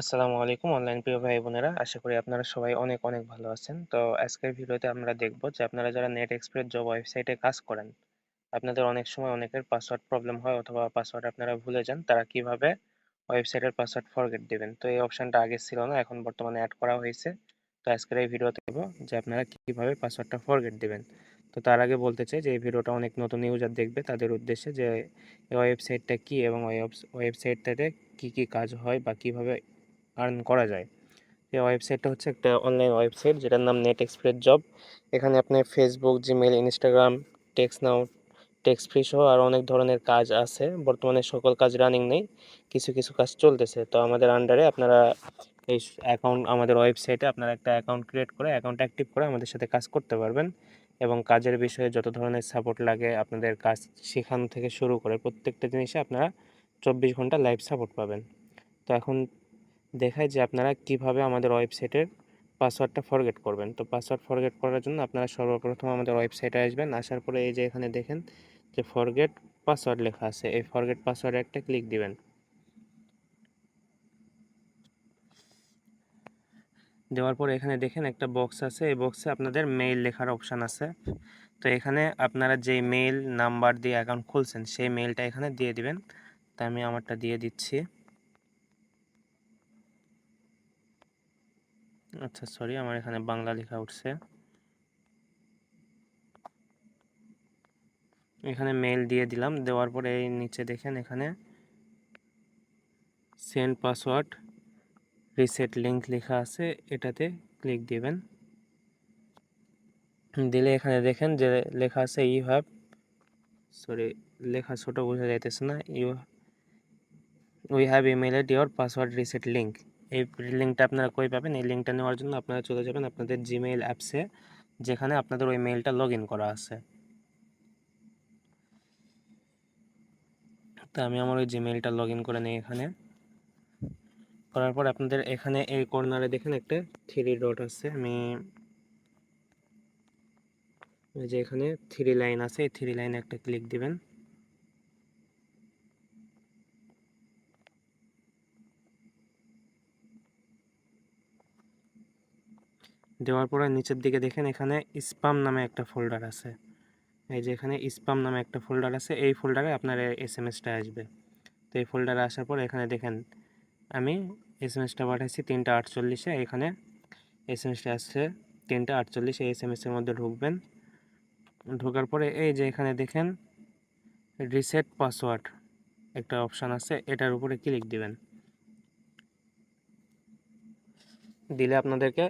আসসালামু আলাইকুম অনলাইন প্রিয় ভাই বোনেরা। আশা করি আপনারা সবাই অনেক অনেক ভালো আছেন। তো আজকের ভিডিওতে আমরা দেখব যে আপনারা যারা নেট এক্সপ্রেস জব ওয়েবসাইটে কাজ করেন, আপনাদের অনেক সময় অনেকের পাসওয়ার্ড প্রবলেম হয় অথবা পাসওয়ার্ড আপনারা ভুলে যান, তারা কীভাবে ওয়েবসাইটের পাসওয়ার্ড ফরগেট দেবেন? তো এই অপশনটা আগে ছিল না, এখন বর্তমানে অ্যাড করা হয়েছে। তো আজকের এই ভিডিওতে দেবো যে আপনারা কীভাবে পাসওয়ার্ডটা ফরগেট দেবেন। তো তার আগে বলতে চাই যে এই ভিডিওটা অনেক নতুন ইউজার দেখবে, তাদের উদ্দেশ্যে যে ওয়েবসাইটটা কি এবং ওয়েবসাইটটাতে কি কি কাজ হয় বা কীভাবে আর্ন করা যায়। এই ওয়েবসাইটটা হচ্ছে একটা অনলাইন ওয়েবসাইট যেটার নাম নেট এক্সপ্রেস জব এখানে আপনি Facebook Gmail Instagram text now text free সহ আর অনেক ধরনের কাজ আছে। বর্তমানে সকল কাজ রানিং নেই, কিছু কিছু কাজ চলতেছে। তো আমাদের আন্ডারে আপনারা এই অ্যাকাউন্ট আমাদের ওয়েবসাইটে আপনারা একটা অ্যাকাউন্ট ক্রিয়েট করে অ্যাকাউন্ট অ্যাক্টিভ করে আমাদের সাথে কাজ করতে পারবেন। এবং কাজের বিষয়ে যত ধরনের সাপোর্ট লাগে, আপনাদের কাজ শেখানো থেকে শুরু করে প্রত্যেকটা জিনিসে আপনারা চব্বিশ ঘণ্টা লাইভ সাপোর্ট পাবেন। তো এখন দেখায় যে আপনারা কীভাবে আমাদের ওয়েবসাইটের পাসওয়ার্ডটা ফরগেট করবেন। তো পাসওয়ার্ড ফরগেট করার জন্য আপনারা সর্বপ্রথম আমাদের ওয়েবসাইটে আসবেন, আসার পরে এই যে এখানে দেখেন যে ফরগেট পাসওয়ার্ড লেখা আছে। এই ফরগেট পাসওয়ার্ডে একটা ক্লিক দিবেন। দেওয়ার পর এখানে দেখেন একটা বক্স আছে। এই বক্সে আপনাদের মেইল লেখার অপশান আছে। তো এখানে আপনারা যেই মেইল নাম্বার দিয়ে অ্যাকাউন্ট খুলছেন, সেই মেইলটা এখানে দিয়ে দিবেন। তা আমি আমারটা দিয়ে দিচ্ছি। আচ্ছা সরি আমার এখানে বাংলা লেখা উঠছে। এখানে মেল দিয়ে দিলাম, দেওয়ার পরে এই নিচে দেখেন এখানে সেন্ড পাসওয়ার্ড রিসেট লিঙ্ক লেখা আছে, এটাতে ক্লিক দিবেন। দিলে এখানে দেখেন যে লেখা আছে ইউ হ্যাভ সরি লেখা ছোট বোঝা যাইতেছে না you we have emailed your password reset link এই লিঙ্কটা আপনারা কই পাবেন? এই লিঙ্কটা নেওয়ার জন্য আপনারা চলে যাবেন আপনাদের জিমেইল অ্যাপসে যেখানে আপনাদের ওই মেইলটা লগ করা আছে। তো আমি আমার ওই জিমেইলটা লগ ইন করে নিই এখানে। করার পর আপনাদের এখানে এই কর্নারে দেখেন একটা থ্রি ডট আছে। আমি যে এখানে থ্রি লাইন আছে, এই থ্রি লাইনে একটা ক্লিক দিবেন। দেওয়ার পরে নিচের দিকে দেখেন এখানে স্পাম নামে একটা ফোল্ডার আছে। এই যে এখানে স্পাম নামে একটা ফোল্ডার আছে, এই ফোল্ডারে আপনার এস এম এসটা আসবে। তো এই ফোল্ডারে আসার পর এখানে দেখেন আমি এস এম এসটা পাঠাইছি তিনটা আটচল্লিশে এখানে এস এম এসটা আসছে তিনটা আটচল্লিশে এস এম এসের মধ্যে ঢুকবেন। ঢোকার পরে এই যে এখানে দেখেন রিসেট পাসওয়ার্ড একটা অপশান আছে, এটার উপরে ক্লিক দিবেন। দিলে আপনাদেরকে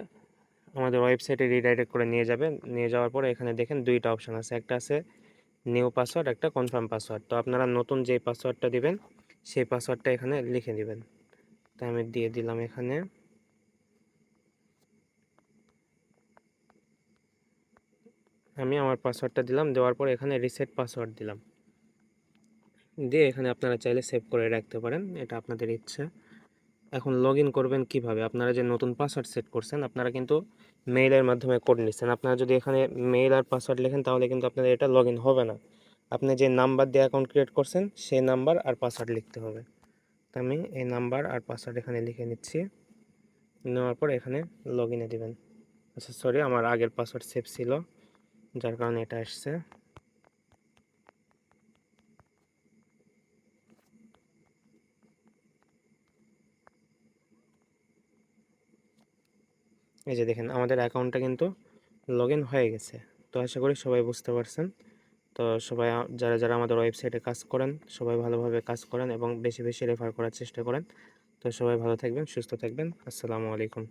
আমাদের ওয়েবসাইটে রিডাইরেক্ট করে নিয়ে যাবে। নিয়ে যাওয়ার পরে এখানে দেখেন দুইটা অপশান আছে। একটা আছে নিউ পাসওয়ার্ড, একটা কনফার্ম পাসওয়ার্ড। তো আপনারা নতুন যে পাসওয়ার্ডটা দিবেন, সেই পাসওয়ার্ডটা এখানে লিখে দিবেন। তাই আমি দিয়ে দিলাম এখানে। আমি আমার পাসওয়ার্ডটা দিলাম, দেওয়ার পর এখানে রিসেট পাসওয়ার্ড দিলাম। দিয়ে এখানে আপনারা চাইলে সেভ করে রাখতে পারেন, এটা আপনাদের ইচ্ছা। এখন লগ ইন করবেন কীভাবে? আপনারা যে নতুন পাসওয়ার্ড সেট করছেন, আপনারা কিন্তু মেইলের মাধ্যমে করে নিচ্ছেন। আপনারা যদি এখানে মেইল আর পাসওয়ার্ড লেখেন, তাহলে কিন্তু আপনাদের এটা লগ হবে না। আপনি যে নাম্বার দিয়ে অ্যাকাউন্ট ক্রিয়েট করছেন, সেই নাম্বার আর পাসওয়ার্ড লিখতে হবে। তো আমি এই নাম্বার আর পাসওয়ার্ড এখানে লিখে নিচ্ছি। নেওয়ার পর এখানে লগ ইনে দেবেন। আচ্ছা সরি আমার আগের পাসওয়ার্ড সেভ ছিল, যার কারণে এটা আসছে। এই যে দেখেন, আমাদের অ্যাকাউন্টটা কিন্তু লগ হয়ে গেছে। তো আশা করি সবাই বুঝতে পারছেন। তো সবাই যারা যারা আমাদের ওয়েবসাইটে কাজ করেন, সবাই ভালোভাবে কাজ করেন এবং বেশি বেশি রেফার করার চেষ্টা করেন। তো সবাই ভালো থাকবেন, সুস্থ থাকবেন। আসসালামু আলাইকুম।